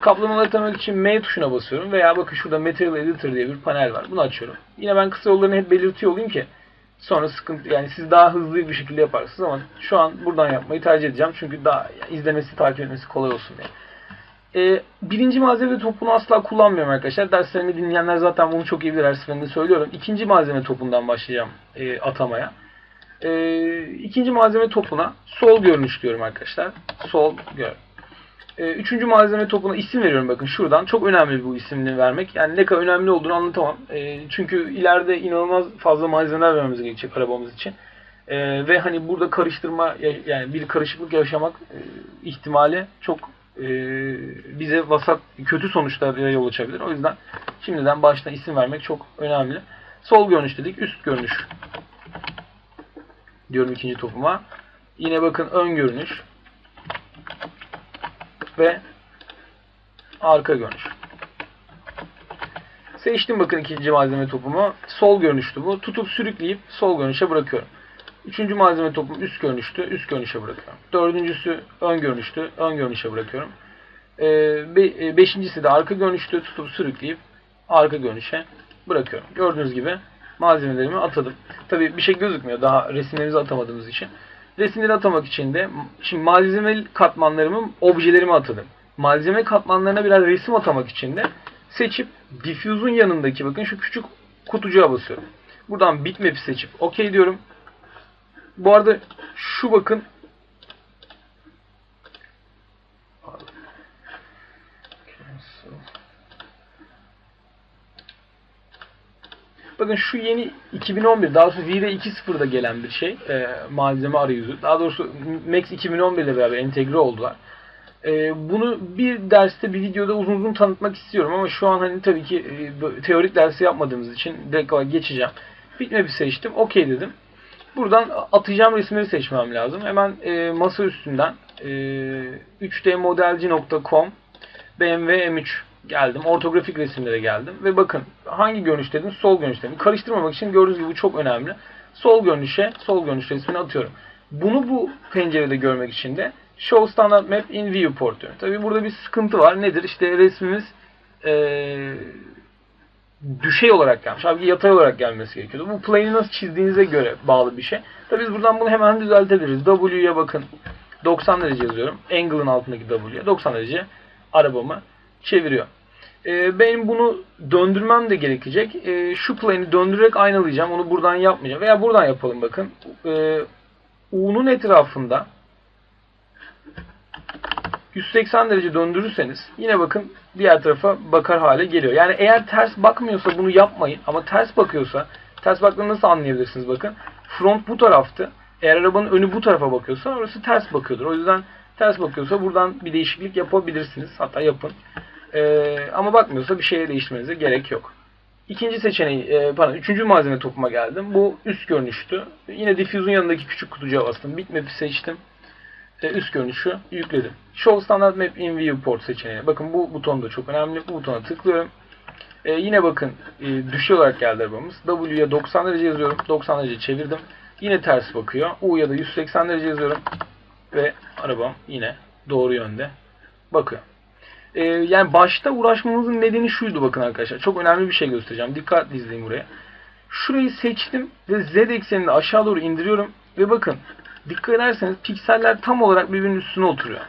Kaplamaları tanımak için M tuşuna basıyorum veya bakın şurada Material Editor diye bir panel var. Bunu açıyorum. Yine ben kısa yollarını hep belirtiyor olayım ki sonra sıkıntı yani siz daha hızlı bir şekilde yaparsınız ama şu an buradan yapmayı tercih edeceğim. Çünkü daha yani izlemesi, takip etmesi kolay olsun diye. Ee, birinci malzeme topunu asla kullanmıyorum arkadaşlar. Derslerimi dinleyenler zaten bunu çok iyi bilir. Her seferinde söylüyorum. İkinci malzeme topundan başlayacağım e, atamaya. E, ikinci malzeme topuna sol görünüş diyorum arkadaşlar. Sol gör. E, üçüncü malzeme topuna isim veriyorum bakın şuradan. Çok önemli bu isimini vermek. Yani ne kadar önemli olduğunu anlatamam. E, çünkü ileride inanılmaz fazla malzemeler vermemiz gerekecek arabamız için. E, ve hani burada karıştırma yani bir karışıklık yaşamak e, ihtimali çok e, bize vasat kötü sonuçlara yol açabilir. O yüzden şimdiden baştan isim vermek çok önemli. Sol görünüş dedik, üst görünüş diyorum ikinci topuma. Yine bakın ön görünüş ve arka görünüş. Seçtim bakın ikinci malzeme topumu. Sol görünüştü bu. Tutup sürükleyip sol görünüşe bırakıyorum. Üçüncü malzeme topum üst görünüştü. Üst görünüşe bırakıyorum. Dördüncüsü ön görünüştü. Ön görünüşe bırakıyorum. Ee, be- e, beşincisi de arka görünüştü. Tutup sürükleyip arka görünüşe bırakıyorum. Gördüğünüz gibi malzemelerimi atadım. Tabi bir şey gözükmüyor daha resimlerimizi atamadığımız için. Resimleri atamak için de şimdi malzeme katmanlarımı objelerimi atadım. Malzeme katmanlarına biraz resim atamak için de seçip diffuse'un yanındaki bakın şu küçük kutucuğa basıyorum. Buradan bitmap'i seçip OK diyorum. Bu arada şu bakın Bakın şu yeni 2011 daha doğrusu V'de 2.0'da gelen bir şey. E, malzeme arayüzü. Daha doğrusu Max 2011 ile beraber entegre oldular. E, bunu bir derste bir videoda uzun uzun tanıtmak istiyorum ama şu an hani tabii ki e, teorik dersi yapmadığımız için direkt olarak geçeceğim. Bitmap'i seçtim. OK dedim. Buradan atacağım resimleri seçmem lazım. Hemen e, masa üstünden e, 3dmodelci.com BMW M3 geldim. Ortografik resimlere geldim. Ve bakın hangi görünüş dedim? Sol görünüş dedim. Karıştırmamak için gördüğünüz gibi bu çok önemli. Sol görünüşe sol görünüş resmini atıyorum. Bunu bu pencerede görmek için de Show Standard Map in Viewport diyorum. Tabi burada bir sıkıntı var. Nedir? İşte resmimiz ee, düşey olarak gelmiş. Halbuki yatay olarak gelmesi gerekiyordu. Bu plane'i nasıl çizdiğinize göre bağlı bir şey. Tabi biz buradan bunu hemen düzeltebiliriz. W'ye bakın. 90 derece yazıyorum. Angle'ın altındaki W'ye. 90 derece arabamı çeviriyor. Ee, benim bunu döndürmem de gerekecek. Ee, şu plane'i döndürerek aynalayacağım. Onu buradan yapmayacağım. Veya buradan yapalım bakın. Ee, U'nun etrafında 180 derece döndürürseniz yine bakın diğer tarafa bakar hale geliyor. Yani eğer ters bakmıyorsa bunu yapmayın. Ama ters bakıyorsa ters baktığını nasıl anlayabilirsiniz bakın. Front bu taraftı. Eğer arabanın önü bu tarafa bakıyorsa orası ters bakıyordur. O yüzden ters bakıyorsa buradan bir değişiklik yapabilirsiniz. Hatta yapın. Ee, ama bakmıyorsa bir şeye değiştirmenize gerek yok. İkinci seçeneği, e, pardon, üçüncü malzeme topuma geldim. Bu üst görünüştü. Yine diffuse'un yanındaki küçük kutucuğa bastım. Bitmap'i seçtim. E, üst görünüşü yükledim. Show Standard Map in Viewport seçeneği. Bakın bu buton da çok önemli. Bu butona tıklıyorum. E, yine bakın e, düşey olarak geldi arabamız. W'ye 90 derece yazıyorum. 90 derece çevirdim. Yine ters bakıyor. U'ya da 180 derece yazıyorum. Ve arabam yine doğru yönde bakıyor. Ee, yani başta uğraşmamızın nedeni şuydu bakın arkadaşlar. Çok önemli bir şey göstereceğim. Dikkatli izleyin buraya. Şurayı seçtim ve Z eksenini aşağı doğru indiriyorum. Ve bakın dikkat ederseniz pikseller tam olarak birbirinin üstüne oturuyor.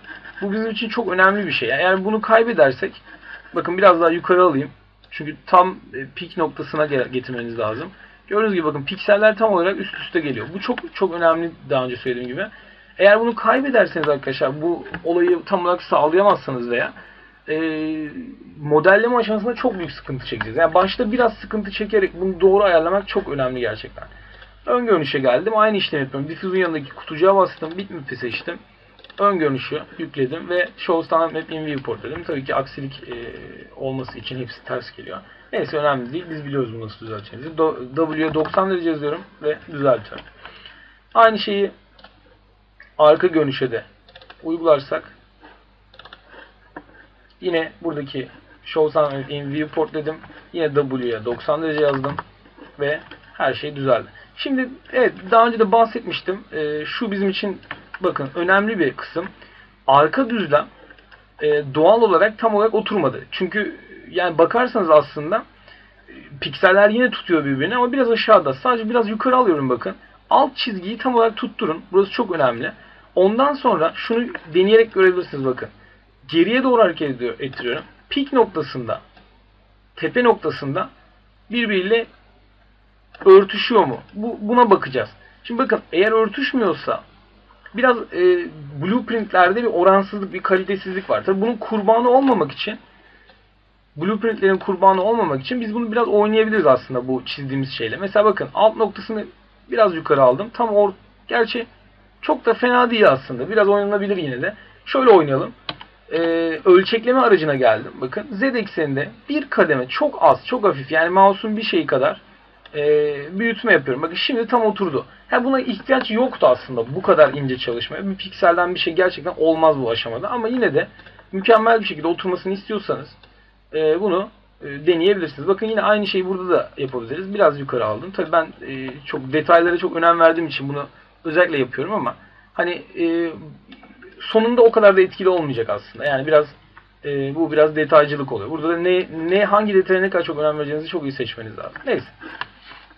Bu bizim için çok önemli bir şey. Eğer bunu kaybedersek bakın biraz daha yukarı alayım. Çünkü tam e, pik noktasına getirmeniz lazım. Gördüğünüz gibi bakın pikseller tam olarak üst üste geliyor. Bu çok çok önemli daha önce söylediğim gibi. Eğer bunu kaybederseniz arkadaşlar bu olayı tam olarak sağlayamazsanız veya e, modelleme aşamasında çok büyük sıkıntı çekeceğiz. Yani başta biraz sıkıntı çekerek bunu doğru ayarlamak çok önemli gerçekten. Ön görünüşe geldim. Aynı işlemi yapıyorum. Diffuse'un yanındaki kutucuğa bastım. Bitmap'i seçtim. Ön görünüşü yükledim ve Show Standard Map in Viewport dedim. Tabii ki aksilik e, olması için hepsi ters geliyor. Neyse önemli değil. Biz biliyoruz bunu nasıl düzelteceğimizi. W'ye 90 derece yazıyorum ve düzeltiyorum. Aynı şeyi arka görünüşe de uygularsak Yine buradaki Show Sound in Viewport dedim. Yine W'ye 90 derece yazdım. Ve her şey düzeldi. Şimdi evet daha önce de bahsetmiştim. Ee, şu bizim için bakın önemli bir kısım. Arka düzlem e, doğal olarak tam olarak oturmadı. Çünkü yani bakarsanız aslında e, pikseller yine tutuyor birbirini ama biraz aşağıda. Sadece biraz yukarı alıyorum bakın. Alt çizgiyi tam olarak tutturun. Burası çok önemli. Ondan sonra şunu deneyerek görebilirsiniz bakın. Geriye doğru hareket ediyor, ettiriyorum. Pik noktasında, tepe noktasında birbiriyle örtüşüyor mu? Bu, buna bakacağız. Şimdi bakın eğer örtüşmüyorsa biraz e, blueprintlerde bir oransızlık, bir kalitesizlik var. Tabii bunun kurbanı olmamak için blueprintlerin kurbanı olmamak için biz bunu biraz oynayabiliriz aslında bu çizdiğimiz şeyle. Mesela bakın alt noktasını biraz yukarı aldım. Tam or gerçi çok da fena değil aslında. Biraz oynanabilir yine de. Şöyle oynayalım. Ee, ölçekleme aracına geldim. Bakın z ekseninde bir kademe çok az, çok hafif yani mouse'un bir şeyi kadar e, büyütme yapıyorum. Bakın şimdi tam oturdu. Ha buna ihtiyaç yoktu aslında bu kadar ince çalışmaya. Bir pikselden bir şey gerçekten olmaz bu aşamada ama yine de mükemmel bir şekilde oturmasını istiyorsanız e, bunu e, deneyebilirsiniz. Bakın yine aynı şeyi burada da yapabiliriz. Biraz yukarı aldım. Tabii ben e, çok detaylara çok önem verdiğim için bunu özellikle yapıyorum ama hani e, sonunda o kadar da etkili olmayacak aslında. Yani biraz e, bu biraz detaycılık oluyor. Burada da ne ne hangi detaya ne kadar çok önem vereceğinizi çok iyi seçmeniz lazım. Neyse.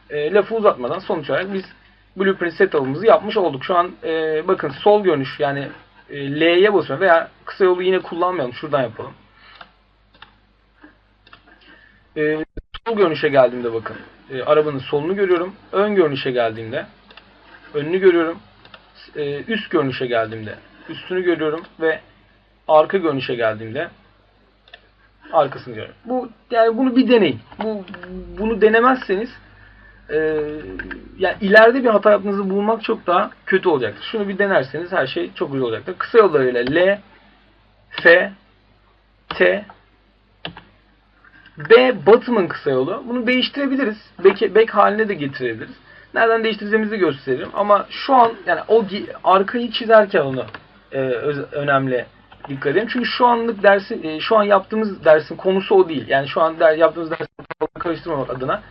E, lafı uzatmadan sonuç olarak biz blueprint setup'ımızı yapmış olduk. Şu an e, bakın sol görünüş yani e, L'ye basıyorum veya kısa yolu yine kullanmayalım. Şuradan yapalım. E, sol görünüşe geldiğimde bakın. E, arabanın solunu görüyorum. Ön görünüşe geldiğimde önünü görüyorum. E, üst görünüşe geldiğimde üstünü görüyorum ve arka görünüşe geldiğimde arkasını görüyorum. Bu yani bunu bir deneyin. Bu bunu denemezseniz e, yani ileride bir hata yaptığınızı bulmak çok daha kötü olacaktır. Şunu bir denerseniz her şey çok güzel olacaktır. Kısa yollarıyla L, F, T, B bottom'ın kısa yolu. Bunu değiştirebiliriz. Back, back haline de getirebiliriz. Nereden değiştireceğimizi gösteririm. Ama şu an yani o arkayı çizerken onu e, önemli dikkat edin. Çünkü şu anlık dersi e, şu an yaptığımız dersin konusu o değil. Yani şu an der, yaptığımız dersi karıştırmamak adına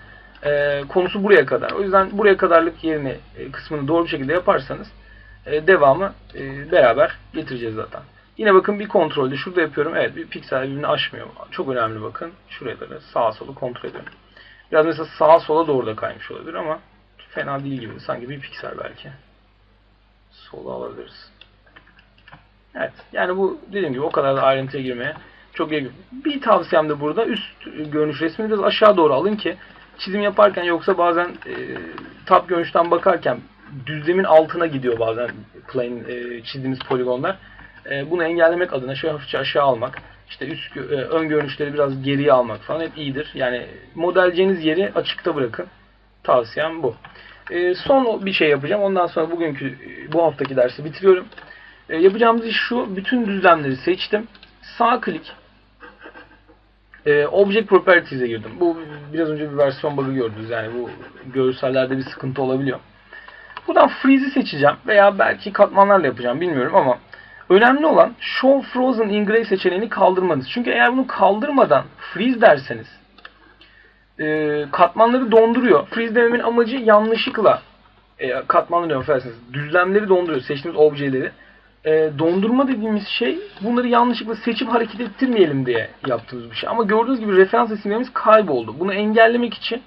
e, konusu buraya kadar. O yüzden buraya kadarlık yerini e, kısmını doğru bir şekilde yaparsanız e, devamı e, beraber getireceğiz zaten. Yine bakın bir kontrolde şurada yapıyorum. Evet bir piksel birbirini aşmıyor. Çok önemli bakın. Şuraya da sağa sola kontrol ediyorum. Biraz mesela sağa sola doğru da kaymış olabilir ama fena değil gibi. Sanki bir piksel belki. Sola alabiliriz. Evet. Yani bu dediğim gibi o kadar da ayrıntıya girmeye çok gerek Bir tavsiyem de burada üst görünüş resmini biraz aşağı doğru alın ki çizim yaparken yoksa bazen e, top görünüşten bakarken düzlemin altına gidiyor bazen plane e, çizdiğimiz poligonlar. E, bunu engellemek adına şöyle hafifçe aşağı almak, işte üst e, ön görünüşleri biraz geriye almak falan hep iyidir. Yani modelceniz yeri açıkta bırakın. Tavsiyem bu. E, son bir şey yapacağım. Ondan sonra bugünkü bu haftaki dersi bitiriyorum. E, yapacağımız iş şu. Bütün düzlemleri seçtim. Sağ klik. E, Object Properties'e girdim. Bu biraz önce bir versiyon bug'ı gördünüz. Yani bu görsellerde bir sıkıntı olabiliyor. Buradan Freeze'i seçeceğim. Veya belki katmanlarla yapacağım. Bilmiyorum ama önemli olan Show Frozen in seçeneğini kaldırmanız. Çünkü eğer bunu kaldırmadan Freeze derseniz e, katmanları donduruyor. Freeze dememin amacı yanlışlıkla e, katmanları diyorum. Düzlemleri donduruyor. Seçtiğimiz objeleri e, dondurma dediğimiz şey bunları yanlışlıkla seçip hareket ettirmeyelim diye yaptığımız bir şey. Ama gördüğünüz gibi referans isimlerimiz kayboldu. Bunu engellemek için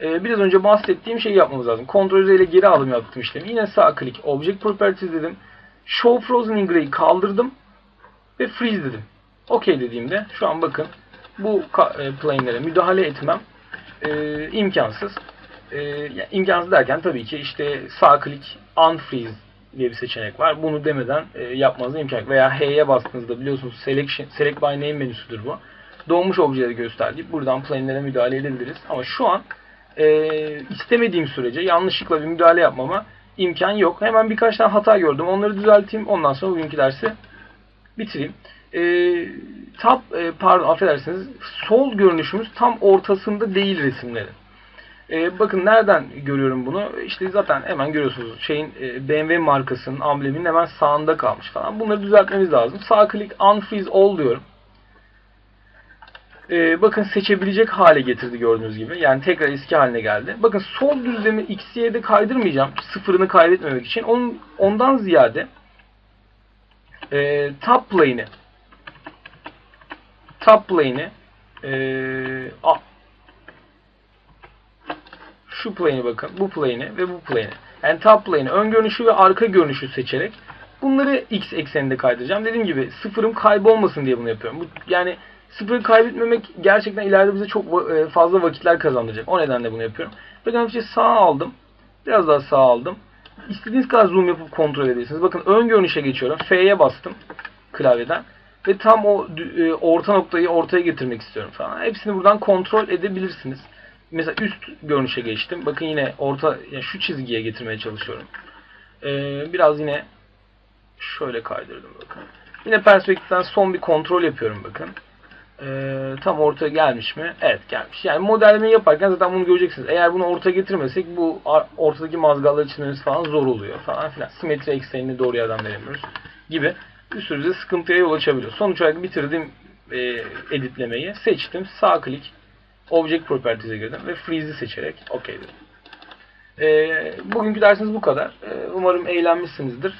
e, biraz önce bahsettiğim şeyi yapmamız lazım. Ctrl Z ile geri alım yaptım işlemi. Yine sağ klik Object Properties dedim. Show Frozen in Gray'i kaldırdım ve Freeze dedim. OK dediğimde şu an bakın bu e, plane'lere müdahale etmem e, imkansız. E, imkansız derken tabii ki işte sağ klik Unfreeze diye bir seçenek var. Bunu demeden e, yapmanıza imkan yok. Veya H'ye bastığınızda biliyorsunuz selection, Select by Name menüsüdür bu. Doğmuş objeleri gösterdiği buradan plane'lere müdahale edebiliriz. Ama şu an e, istemediğim sürece yanlışlıkla bir müdahale yapmama imkan yok. Hemen birkaç tane hata gördüm. Onları düzelteyim. Ondan sonra bugünkü dersi bitireyim. E, tab, e, pardon affedersiniz sol görünüşümüz tam ortasında değil resimlerin. E, bakın nereden görüyorum bunu? İşte zaten hemen görüyorsunuz şeyin e, BMW markasının ambleminin hemen sağında kalmış falan. Bunları düzeltmemiz lazım. Sağ klik unfreeze all diyorum. E, bakın seçebilecek hale getirdi gördüğünüz gibi. Yani tekrar eski haline geldi. Bakın sol düzlemi x'ye de kaydırmayacağım. Sıfırını kaybetmemek için. Onun, ondan ziyade e, top plane'i subplane'i ee, a- şu plane'i bakın, bu plane'i ve bu plane'i. Yani top plane'i, ön görünüşü ve arka görünüşü seçerek bunları x ekseninde kaydıracağım. Dediğim gibi sıfırım kaybolmasın diye bunu yapıyorum. Bu, yani sıfırı kaybetmemek gerçekten ileride bize çok e, fazla vakitler kazandıracak. O nedenle bunu yapıyorum. Bakın hafifçe sağa aldım. Biraz daha sağa aldım. İstediğiniz kadar zoom yapıp kontrol edebilirsiniz. Bakın ön görünüşe geçiyorum. F'ye bastım klavyeden. Ve tam o e, orta noktayı ortaya getirmek istiyorum falan. Hepsini buradan kontrol edebilirsiniz. Mesela üst görünüşe geçtim. Bakın yine orta yani şu çizgiye getirmeye çalışıyorum. Ee, biraz yine şöyle kaydırdım bakın. Yine perspektiften son bir kontrol yapıyorum bakın. Ee, tam ortaya gelmiş mi? Evet gelmiş. Yani modellemeyi yaparken zaten bunu göreceksiniz. Eğer bunu ortaya getirmesek bu ortadaki mazgalları çizmemiz falan zor oluyor falan filan. Simetri eksenini doğru yerden veremiyoruz gibi. Bir sürü de sıkıntıya yol açabiliyor. Sonuç olarak bitirdim e, editlemeyi. Seçtim. Sağ klik. Object Properties'e girdim ve Freeze'i seçerek OK dedim. E, bugünkü dersimiz bu kadar. E, umarım eğlenmişsinizdir.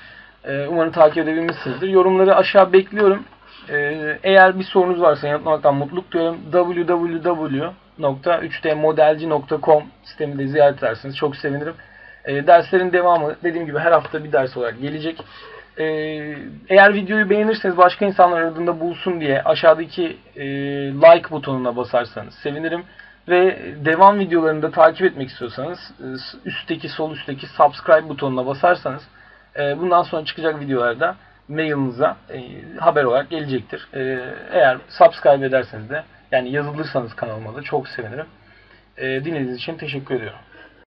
E, umarım takip edebilmişsinizdir. Yorumları aşağı bekliyorum. E, eğer bir sorunuz varsa yanıtlamaktan mutluluk duyuyorum. www.3dmodelci.com sitemi de ziyaret ederseniz çok sevinirim. E, derslerin devamı dediğim gibi her hafta bir ders olarak gelecek. E, eğer videoyu beğenirseniz başka insanlar aradığında bulsun diye aşağıdaki e, like butonuna basarsanız sevinirim. Ve devam videolarını da takip etmek istiyorsanız e, üstteki sol üstteki subscribe butonuna basarsanız e, bundan sonra çıkacak videolarda mailinize e, haber olarak gelecektir. Eğer subscribe ederseniz de yani yazılırsanız kanalıma da çok sevinirim. Dinlediğiniz için teşekkür ediyorum.